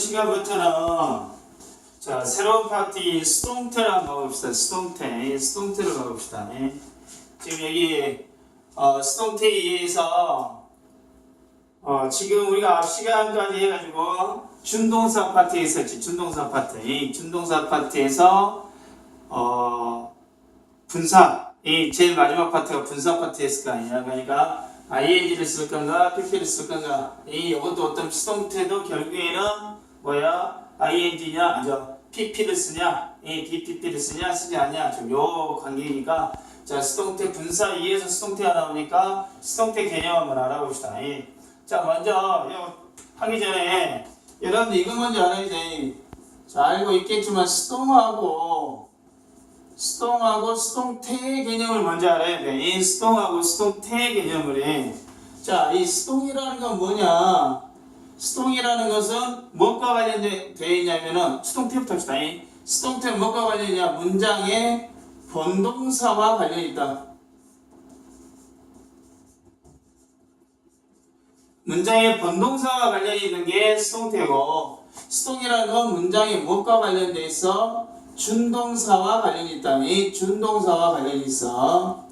시간부터는 자 새로운 파티 스동태를 한번 가봅시다. 스동태, 스동태를 가봅시다. 예. 지금 여기 어, 의해서 어, 지금 우리가 앞 시간까지 해가지고 준동사 파트에 있었지. 준동사 파트. 이 준동사 파트에서 어, 분사. 이 제일 마지막 파트가 분사 파트였을 거 아니야. 그러니까 ing를 쓸 건가, pp를 쓸 건가. 이 이것도 어떤 수동태도 결국에는 뭐야? ing냐, 아니죠. pp를 쓰냐, 이 bpp를 쓰냐, 쓰지 않냐. 지금 요 관계니까. 자, 수동태 분사 2에서 수동태가 나오니까 수동태 개념 한번 알아봅시다. 이. 자, 먼저 하기 전에 여러분들 이거 먼저 알아야 돼. 자, 알고 있겠지만 수동하고 수동하고 수동태 개념을 먼저 알아야 돼. 이 수동하고 수동태 개념을 해. 자, 이 수동이라는 건 뭐냐? 수동이라는 것은 무엇과 관련되어 있냐면은 수동태부터 합시다. 이 수동태는 무엇과 관련이냐? 문장의 본동사와 관련이 있다. 문장의 본동사와 관련이 있는 게 수동태고 수동이라는 건 문장의 무엇과 관련돼 있어? 준동사와 관련이 있다. 이 준동사와 관련이 있어.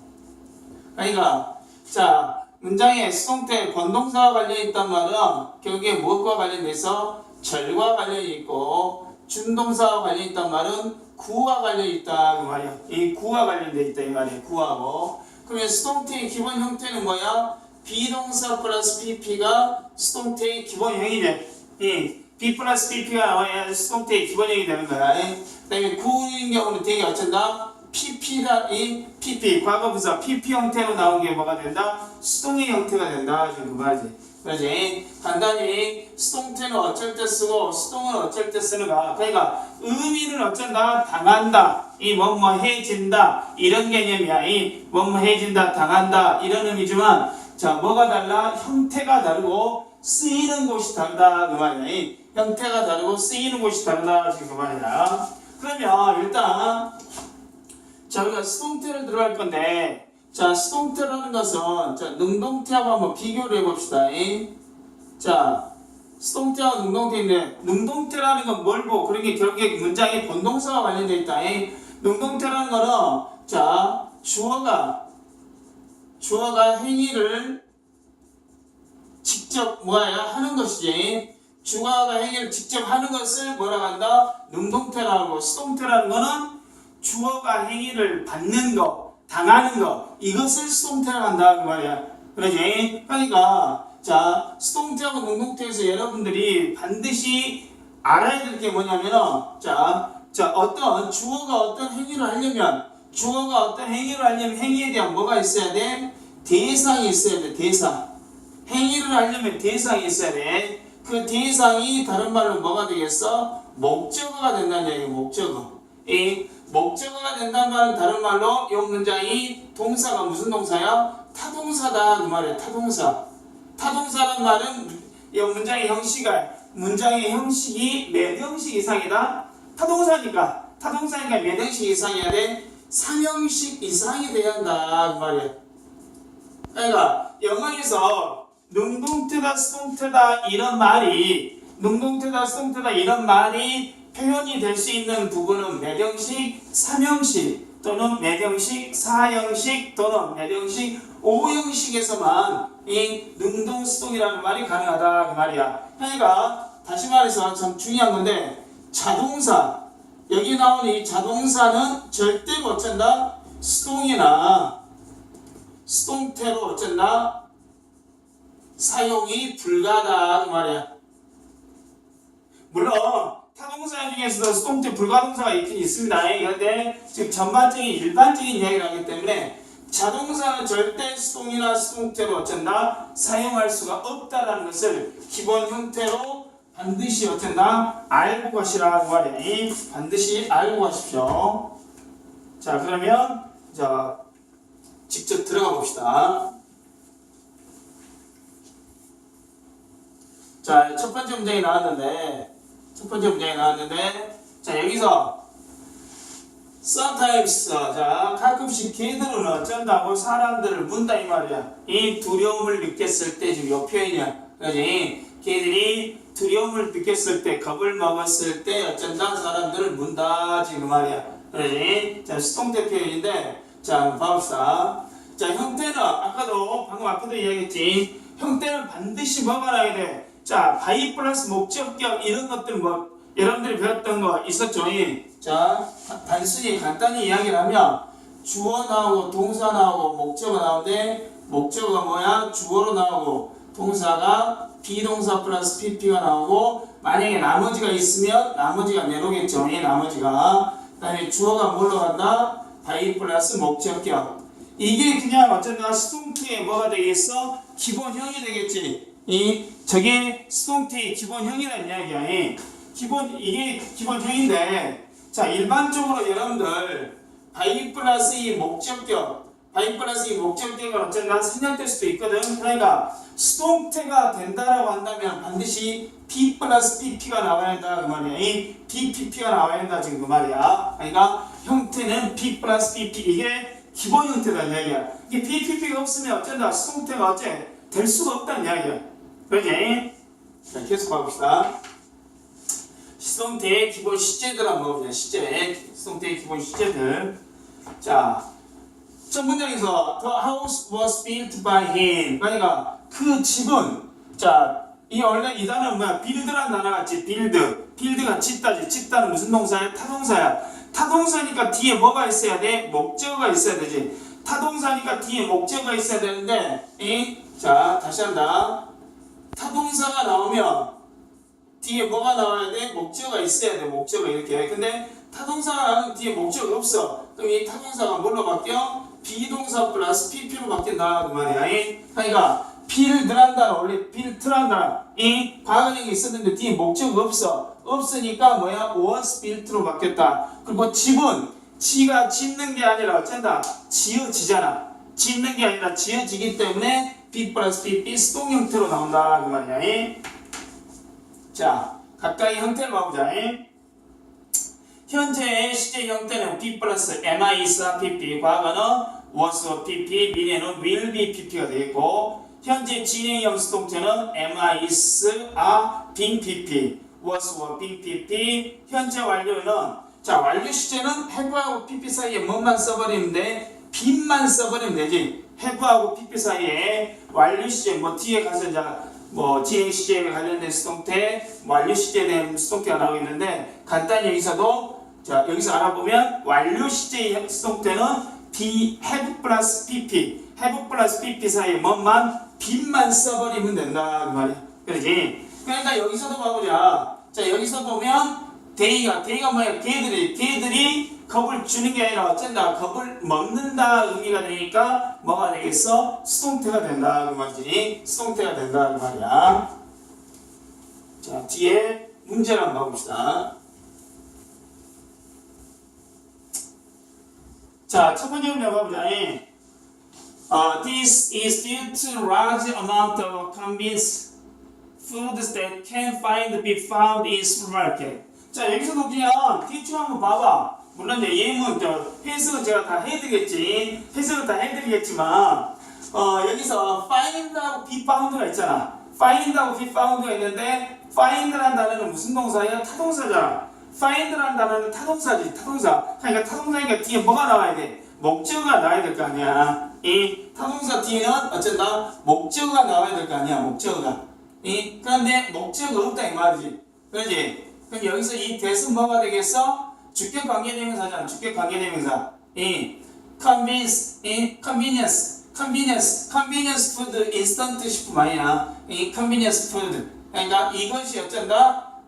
그러니까 자 문장에 수동태 본동사와 관련이 있단 말은 결국에 무엇과 관련돼서 절과 관련이 있고 준동사와 관련이 있단 말은 구와 관련이 있다 그 말이야. 이 구와 관련돼 있다 이 말이야. 구하고 그러면 수동태의 기본 형태는 뭐야? 비동사 플러스 pp가 수동태의 기본형이네. 이 b 플러스 pp가 나와야 수동태의 기본형이 되는 거야. 그 다음에 구인 경우는 되게 어쩐다? Pp가 이 pp 과거분사 pp 형태로 나온 게 뭐가 된다? 수동의 형태가 된다. 지금 그 말이지. 그러지? 간단히 수동태는 어쩔 때 쓰고 수동은 어쩔 때 쓰는가? 그러니까 의미는 어쩐다? 당한다. 이 뭐뭐 해진다. 이런 개념이야. 이 뭐뭐 해진다, 당한다. 이런 의미지만 자 뭐가 달라? 형태가 다르고 쓰이는 곳이 다르다. 그 말이야. 이 형태가 다르고 쓰이는 곳이 다르다. 지금 그 말이야. 그러면 일단 자 우리가 수동태를 들어갈 건데 자, 수동태라는 것은 자, 능동태하고 한번 비교를 해봅시다. 이. 자, 수동태와 능동태인데 능동태라는 건 뭘 보고 그런 게 결국에 문장의 본동사와 관련되어 있다. 이. 능동태라는 거는 자, 주어가 주어가 행위를 직접 뭐야 하는 것이지. 주어가 행위를 직접 하는 것을 뭐라고 한다? 능동태라고 수동태라는 거는 주어가 행위를 받는 거 당하는 거 이것을 수동태라고 한다 그 말이야. 그러지? 그러니까 자 수동태하고 능동태에서 여러분들이 반드시 알아야 될 게 뭐냐면은 자, 자 어떤 주어가 어떤 행위를 하려면 주어가 어떤 행위를 하려면 행위에 대한 뭐가 있어야 돼? 대상이 있어야 돼 대상. 행위를 하려면 대상이 있어야 돼 그 대상이 다른 말로 뭐가 되겠어? 목적어가 된다는 얘기 목적어. 이 목적어가 된다는 말은 다른 말로 이 문장이 동사가 무슨 동사야? 타동사다 그 말이야 타동사 타동사란 말은 이 문장의 형식을 문장의 형식이 몇 형식 이상이다? 타동사니까 타동사니까 몇 형식 이상이어야 돼? 3형식 이상이 돼야 한다 그 말이야 그러니까 영어에서 능동태다 수동태다 이런 말이 능동태다 수동태다 이런 말이 표현이 될 수 있는 부분은 몇 형식, 3형식 또는 몇 형식, 4형식 또는 몇 형식, 5형식에서만 이 능동수동이라는 말이 가능하다 그 말이야. 그러니까 다시 말해서 참 중요한 건데 자동사 여기 나오는 이 자동사는 절대로 어쩐다 수동이나 수동태로 어쩐다 사용이 불가하다 그 말이야. 물론 타동사 중에서도 수동태 불가동사가 있긴 있습니다. 그런데 지금 전반적인 일반적인 이야기를 하기 때문에 자동사는 절대 수동이나 수동태로 어쩐다 사용할 수가 없다라는 것을 기본 형태로 반드시 어쩐다 알고 가시라 그 말이에요. 반드시 알고 가십시오. 자 그러면 자 직접 들어가 봅시다. 자 첫 번째 문장이 나왔는데 첫 번째 문장이 나왔는데 자 여기서 sometimes 자 가끔씩 걔들은 어쩐다고 사람들을 문다 이 말이야 이 두려움을 느꼈을 때 지금 요 표현이야 그지 걔들이 두려움을 느꼈을 때, 겁을 먹었을 때 어쩐다 사람들을 문다 지금 말이야. 그러지? 자, 수동태 표현인데, 자, 한번 봐봅시다. 자, 형태는 아까도 방금 아까도 이야기했지. 형태는 반드시 나야 돼? 자, 바이 플러스 목적격 이런 것들 뭐 여러분들이 배웠던 거 있었죠? 자, 단순히 간단히 이야기를 하면 주어 나오고 동사 나오고 목적어 나오는데 목적어가 뭐야? 주어로 나오고 동사가 비동사 플러스 pp가 나오고 만약에 나머지가 있으면 나머지가 내로겠죠. 이 나머지가 그 다음에 주어가 뭘로 간다? 바이 플러스 목적격 이게 그냥 어쩐다 수동태의 뭐가 되겠어? 기본형이 되겠지. 이 저게 수동태의 기본형이라는 이야기야. 이 기본 이게 기본형인데 자 일반적으로 여러분들 바이 플러스 이 목적격 바이 플러스 이 목적격은 어쩐다 생략될 수도 있거든. 그러니까 수동태가 된다라고 한다면 반드시 P 플러스 PP가 나와야 된다 그 말이야. 이 PPP가 나와야 된다 지금 그 말이야. 그러니까 형태는 P 플러스 PP 이게 기본 형태라는 이야기야. 이게 PPP가 없으면 어쩐다 수동태가 어째 될 수가 없다는 이야기야. 그러지? 자 계속 가봅시다. 수동태의 기본 시제들 한번 보자. 시제. 수동태의 기본 시제들. 자, 첫 문장에서 The house was built by him. 그러니까 그 집은 자, 이 원래 이 단어는 뭐야? 빌드라는 단어 같지? 빌드. 빌드가 짓다지. 짓다는 무슨 동사야? 타동사야. 타동사니까 뒤에 뭐가 있어야 돼? 목적어가 있어야 되지. 타동사니까 뒤에 목적어가 있어야 되는데, 이, 자, 다시 한다. 타동사가 나오면 뒤에 뭐가 나와야 돼? 목적어가 있어야 돼. 목적어 이렇게. 근데 타동사는 뒤에 목적어가 없어. 그럼 이 타동사가 뭘로 바뀌어? 비동사 플러스 pp로 바뀐다 그 말이야. 이? 그러니까 빌드란다 원래 빌트란다 이 과거형이 있었는데 뒤에 목적어가 없어. 없으니까 뭐야? was built로 바뀌었다. 그리고 집은 지가 짓는 게 아니라 어쩐다? 지어지잖아. 짓는 게 아니라 지어지기 때문에 B 플러스 PP 수동 형태로 나온다 그 말이야. 이? 자, 각각의 형태를 봐보자. 현재의 시제 형태는 B 플러스 MI 있어 PP, 과거는 was PP, 미래는 will be PP가 되겠고, 현재 진행형 수동태는 MI is a being PP, was or being PP, 현재 완료는 자 완료 시제는 have하고 PP 사이에 뭐만 써버리면 돼? be만 써버리면 되지. Have하고 PP 사이에 완료 시제 뭐 뒤에 가서 이제 뭐 진행 시제에 관련된 수동태, 뭐 완료 시제에 대한 수동태가 나오고 있는데 간단히 여기서도 자 여기서 알아보면 완료 시제 수동태는 be have 플러스 pp, have 플러스 pp 사이에 뭐만 be만 써버리면 된다 그 말이야. 그러지? 그러니까 여기서도 봐보자. 자 여기서 보면 데이가 데이가 뭐야? 개들이 개들이 겁을 주는 게 아니라 어쩐다 겁을 먹는다 의미가 되니까 뭐가 되겠어? 수동태가 된다 그 말이지. 수동태가 된다 그 말이야. 자 뒤에 문제를 한번 봐봅시다. 자, 첫 번째 문제 봐보자. 어, this is due to large amount of convenience foods that can find be found in supermarket. 자, 여기서도 그냥 대충 한번 봐봐. 물론 이제 예문 저 해석은 제가 다 해드리겠지. 해석은 다 해드리겠지만 어, 여기서 find하고 be found가 있잖아. find하고 be found가 있는데 find라는 단어는 무슨 동사야? 타동사잖아. find라는 단어는 타동사지. 타동사. 그러니까 타동사니까 뒤에 뭐가 나와야 돼? 목적어가 나와야 될 거 아니야. 이 타동사 뒤에는 어쩐다? 목적어가 나와야 될 거 아니야. 목적어가. 이 그런데 목적어가 없다 이 말이지. 그러지? 그럼 여기서 이 대은 뭐가 되겠어? 주격 관계대명사잖아. 주격 관계대명사. 이 convince, 이 convenience, convenience, convenience food, instant 식품 아니야. 이 convenience food. 그러니까 이것이 어쩐다?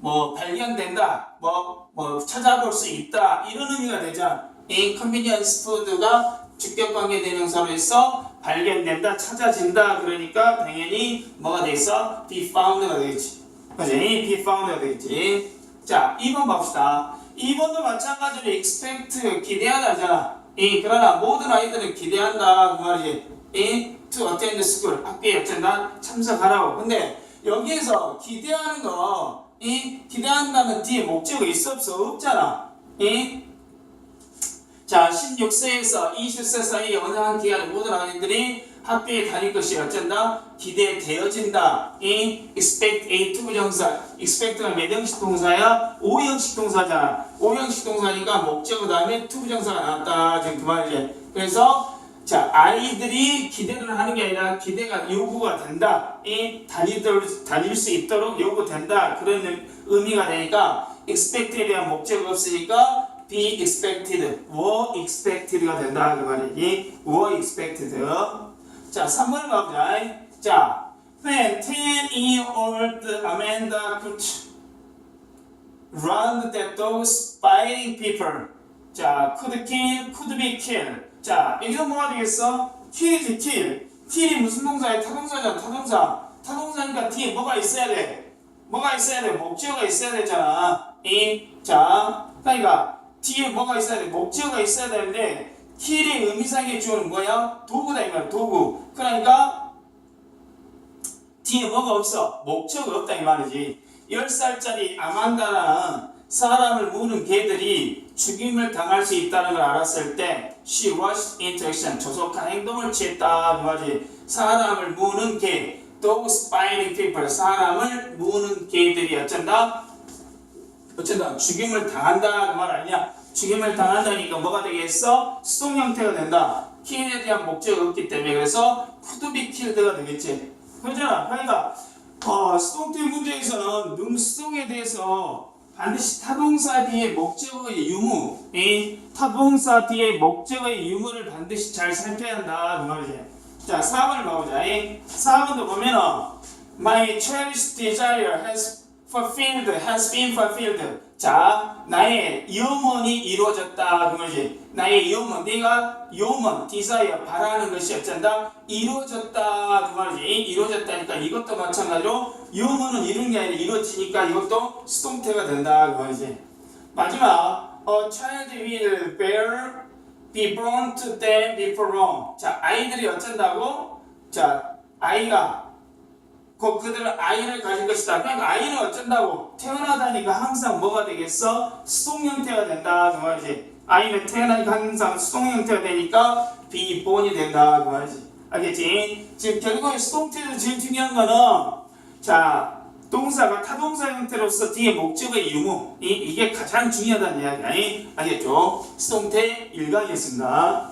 뭐 발견된다, 뭐, 뭐 찾아볼 수 있다 이런 의미가 되죠. 이 컨비니언스 푸드가 주격 관계 대명사로 해서 발견된다, 찾아진다 그러니까 당연히 뭐가 돼 있어? be found가 되겠지. 그지? be found가 되겠지. 자, 2번 봅시다. 2번도 마찬가지로 expect 기대하다잖아. 이 그러나 모든 아이들은 기대한다 그 말이지. 이 to attend school 학교에 어쩐다 참석하라고. 근데 여기에서 기대하는 거, 이 기대한다는 뒤에 목적이 있어 없어 없잖아. 이 자, 16세에서 20세 사이에 언행한 기간에 모든 아이들이 학교에 다닐 것이 어쩐다? 기대되어진다. 이 expect A 투부정사. expect가 몇 형식 동사야? 5형식 동사잖아. 5형식 동사니까 목적 그 다음에 투부정사가 나왔다. 지금 그 말이지. 그래서 자 아이들이 기대를 하는 게 아니라 기대가 요구가 된다. 이 다닐, 다닐 수 있도록 요구된다. 그런 의미가 되니까 expect에 대한 목적이 없으니까 be expected, were expected가 된다. 그 말이지. were expected. 자, 3번 가보자. 자, when 10-year-old Amanda could run that those biting people. 자, could kill, could be killed. 자, 여기서 뭐가 되겠어? kill이지, kill. kill이 무슨 동사야? 타동사잖아, 타동사. 타동사니까 뒤에 뭐가 있어야 돼? 뭐가 있어야 돼? 목적어가 있어야 되잖아. 이, 자, 그러니까 뒤에 뭐가 있어야 돼? 목적어가 있어야 되는데 kill의 의미상의 주어는 뭐야? 도구다 이 말이야, 도구. 그러니까 뒤에 뭐가 없어? 목적이 없다 이 말이지. 10살짜리 아만다라는 사람을 무는 개들이 죽임을 당할 수 있다는 걸 알았을 때 she rushed into action 조속한 행동을 취했다 그 말이지. 사람을 무는 개 those biting people 사람을 무는 개들이 어쩐다? 어쩐다 죽임을 당한다 그말 아니냐? 죽임을 당한다니까 뭐가 되겠어? 수동 형태가 된다. 킬에 대한 목적이 없기 때문에 그래서 쿠드비 킬드가 되겠지. 그러잖아. 그러니까 어, 수동태 문제에서는 능수동에 대해서 반드시 타동사 뒤에 목적어의 유무, 이 타동사 뒤에 목적어의 유무를 반드시 잘 살펴야 한다 그 말이지. 자, 4번을 봐보자. 이 4번도 보면은 My cherished desire has fulfilled, has been fulfilled. 자, 나의 염원이 이루어졌다. 그 말이지. 나의 염원, 내가 염원, desire, 바라는 것이 어쩐다? 이루어졌다. 그 말이지. 이루어졌다니까 이것도 마찬가지로 염원은 이룬 게 아니라 이루어지니까 이것도 수동태가 된다. 그 말이지. 마지막, a child will bear, be born to them before long. 자, 아이들이 어쩐다고? 자, 아이가 그 그들은 아이를 가질 것이다. 그러니까 아이는 어쩐다고 태어나다니까 항상 뭐가 되겠어? 수동 형태가 된다 그 말이지. 아이는 태어나니까 항상 수동 형태가 되니까 비본이 된다 그 말이지. 알겠지? 지금 결국에 수동태에서 제일 중요한 거는 자 동사가 타동사 형태로서 뒤에 목적의 유무 이, 이게 가장 중요하다는 이야기 아니 알겠죠? 수동태 일강이었습니다.